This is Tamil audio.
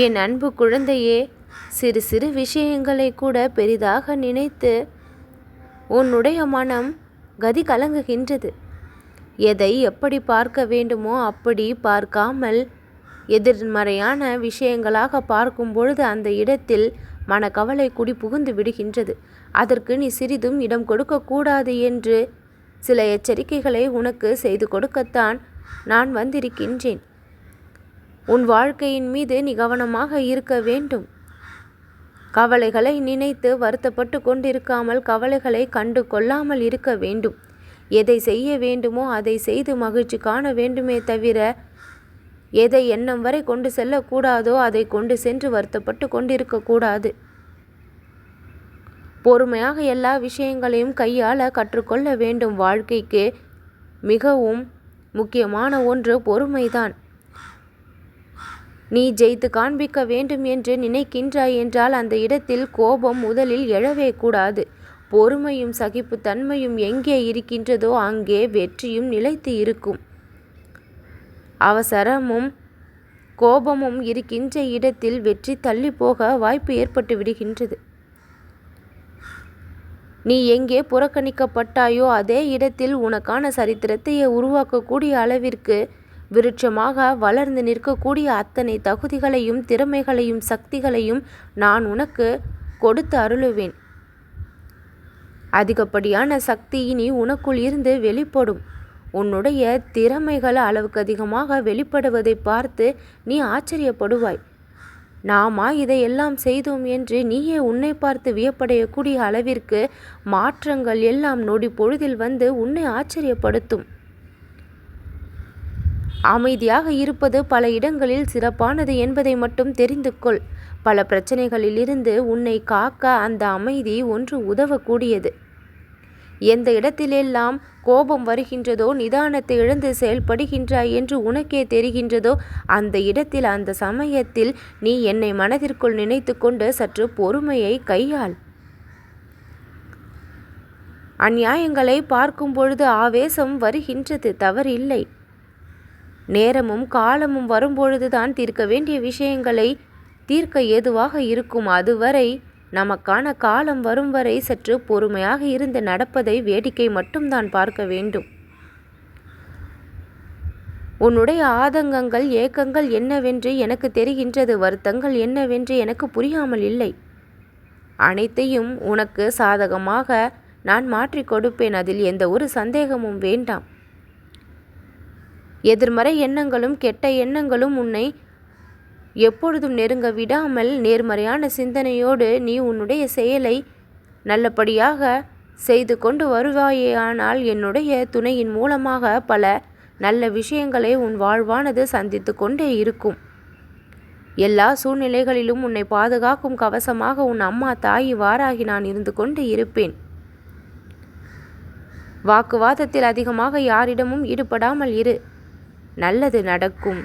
என் அன்பு குழந்தையே சிறு சிறு விஷயங்களை கூட பெரிதாக நினைத்து உன்னுடைய மனம் கதி கலங்குகின்றது. எதை எப்படி பார்க்க வேண்டுமோ அப்படி பார்க்காமல் எதிர்மறையான விஷயங்களாக பார்க்கும் பொழுது அந்த இடத்தில் மனக்கவலை குடி புகுந்து விடுகின்றது. அதற்கு நீ சிறிதும் இடம் கொடுக்கக்கூடாது என்று சில எச்சரிக்கைகளை உனக்கு செய்து கொடுக்கத்தான் நான் வந்திருக்கின்றேன். உன் வாழ்க்கையின் மீது நீ கவனமாக இருக்க வேண்டும். கவலைகளை நினைத்து வருத்தப்பட்டு கொண்டிருக்காமல் கவலைகளை கண்டு கொள்ளாமல் இருக்க வேண்டும். எதை செய்ய வேண்டுமோ அதை செய்து மகிழ்ச்சி காண வேண்டுமே தவிர எதை எண்ணம் வரை கொண்டு செல்லக்கூடாதோ அதை கொண்டு சென்று வருத்தப்பட்டு கொண்டிருக்கக்கூடாது பொறுமையாக எல்லா விஷயங்களையும் கையாள கற்றுக்கொள்ள வேண்டும். வாழ்க்கைக்கு மிகவும் முக்கியமான ஒன்று பொறுமைதான். நீ ஜெயித்து காண்பிக்க வேண்டும் என்று நினைக்கின்றாய் என்றால் அந்த இடத்தில் கோபம் முதலில் எழவே கூடாது. பொறுமையும் சகிப்புத்தன்மையும் எங்கே இருக்கின்றதோ அங்கே வெற்றியும் நிலைத்து இருக்கும். அவசரமும் கோபமும் இருக்கின்ற இடத்தில் வெற்றி தள்ளி போக வாய்ப்பு ஏற்பட்டு விடுகின்றது. நீ எங்கே புறக்கணிக்கப்பட்டாயோ அதே இடத்தில் உனக்கான சரித்திரத்தையே உருவாக்கக்கூடிய அளவிற்கு விருட்சமாக வளர்ந்து நிற்கக்கூடிய அத்தனை தகுதிகளையும் திறமைகளையும் சக்திகளையும் நான் உனக்கு கொடுத்து அருளுவேன். அதிகப்படியான சக்தி இனி உனக்குள் இருந்து வெளிப்படும். உன்னுடைய திறமைகள் அளவுக்கு அதிகமாக வெளிப்படுவதை பார்த்து நீ ஆச்சரியப்படுவாய். நாமா இதையெல்லாம் செய்தோம் என்று நீயே உன்னை பார்த்து வியப்படையக்கூடிய அளவிற்கு மாற்றங்கள் எல்லாம் நொடி பொழுதில் வந்து உன்னை ஆச்சரியப்படுத்தும். அமைதியாக இருப்பது பல இடங்களில் சிறப்பானது என்பதை மட்டும் தெரிந்து கொள். பல பிரச்சனைகளிலிருந்து உன்னை காக்க அந்த அமைதி ஒன்று உதவக்கூடியது. எந்த இடத்திலெல்லாம் கோபம் வருகின்றதோ நிதானத்தை இழந்து செயல்படுகின்றாய் என்று உனக்கே தெரிகின்றதோ அந்த இடத்தில் அந்த சமயத்தில் நீ என்னை மனதிற்குள் நினைத்து கொண்டு சற்று பொறுமையை கையாள். அந்நியாயங்களை பார்க்கும் பொழுது ஆவேசம் வருகின்றது தவறில்லை. நேரமும் காலமும் வரும்பொழுதுதான் தீர்க்க வேண்டிய விஷயங்களை தீர்க்க ஏதுவாக இருக்கும். அதுவரை நமக்கான காலம் வரும் வரை சற்று பொறுமையாக இருந்து நடப்பதை வேடிக்கை மட்டும்தான் பார்க்க வேண்டும். உன்னுடைய ஆதங்கங்கள் ஏக்கங்கள் என்னவென்று எனக்கு தெரிகின்றது வருத்தங்கள் என்னவென்று எனக்கு புரியாமல் இல்லை. அனைத்தையும் உனக்கு சாதகமாக நான் மாற்றிக் கொடுப்பேன். அதில் எந்த ஒரு சந்தேகமும் வேண்டாம். எதிர்மறை எண்ணங்களும் கெட்ட எண்ணங்களும் உன்னை எப்பொழுதும் நெருங்க விடாமல் நேர்மறையான சிந்தனையோடு நீ உன்னுடைய செயலை நல்லபடியாக செய்து கொண்டு வருவாயேயானால் என்னுடைய துணையின் மூலமாக பல நல்ல விஷயங்களை உன் வாழ்வானது சந்தித்து கொண்டே இருக்கும். எல்லா சூழ்நிலைகளிலும் உன்னை பாதுகாக்கும் கவசமாக உன் அம்மா தாய் வாராகி நான் இருந்து கொண்டு இருப்பேன். வாக்குவாதத்தில் அதிகமாக யாரிடமும் ஈடுபடாமல் இரு. நல்லது நடக்கும்.